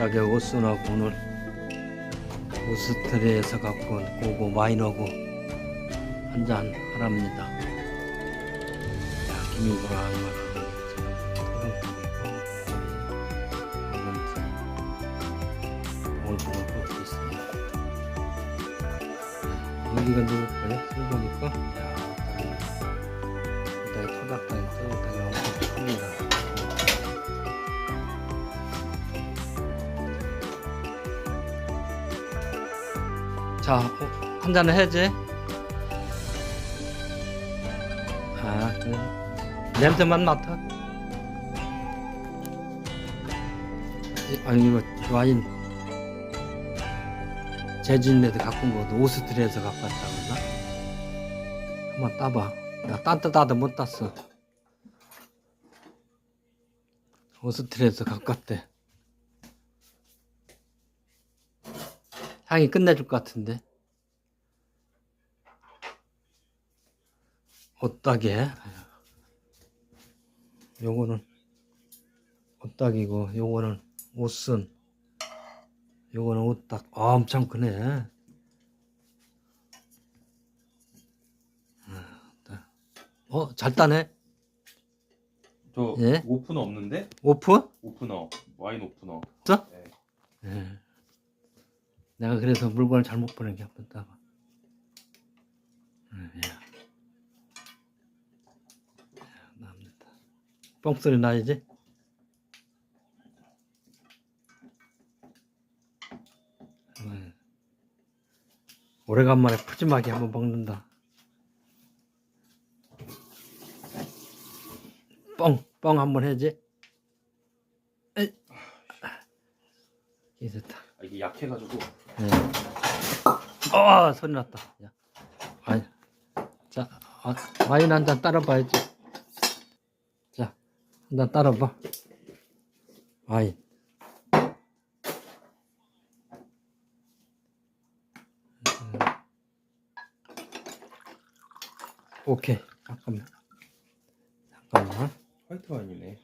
어따게 오순하고 오늘 오스트리아에서 갖고 온 고고 마이너고 한잔 하랍니다. 오늘 먹고 있습니다. 여기가 누굴까요? 슬보니까 야, 일단 토닥다리 토닥다 자, 어, 한 잔을 해야지. 아, 그래. 냄새만 맡아. 이- 아니, 이거 와인 제주인에서 갖고 온 거도 오스트리아에서 갖고 왔다 그러나? 한번 따봐. 나 따뜻하다 못 땄어. 오스트리아에서 갖고 왔대. 향이 끝내줄 것 같은데. 옷딱에. 요거는 옷딱이고, 요거는 옷순. 요거는 옷딱. 아, 엄청 크네. 어, 잘 따네. 저 예? 오프너 없는데? 오프? 오프너 와인 오프너. 저? 네. 예. 내가 그래서 물건을 잘못 야. 야, 납니다. 뻥소리 나야지. 예. 오래간만에 푸짐하게 한번 먹는다. 뻥, 뻥 한번 해야지. 에이. 이 좋다. 아, 이게 약해가지고 네. 어, 소리 났다. 야. 아니. 자, 아, 와인 한 잔 따라봐야지. 자, 한 잔 따라봐. 와인. 음. 오케이. 잠깐만. 잠깐만. 화이트 와인이네.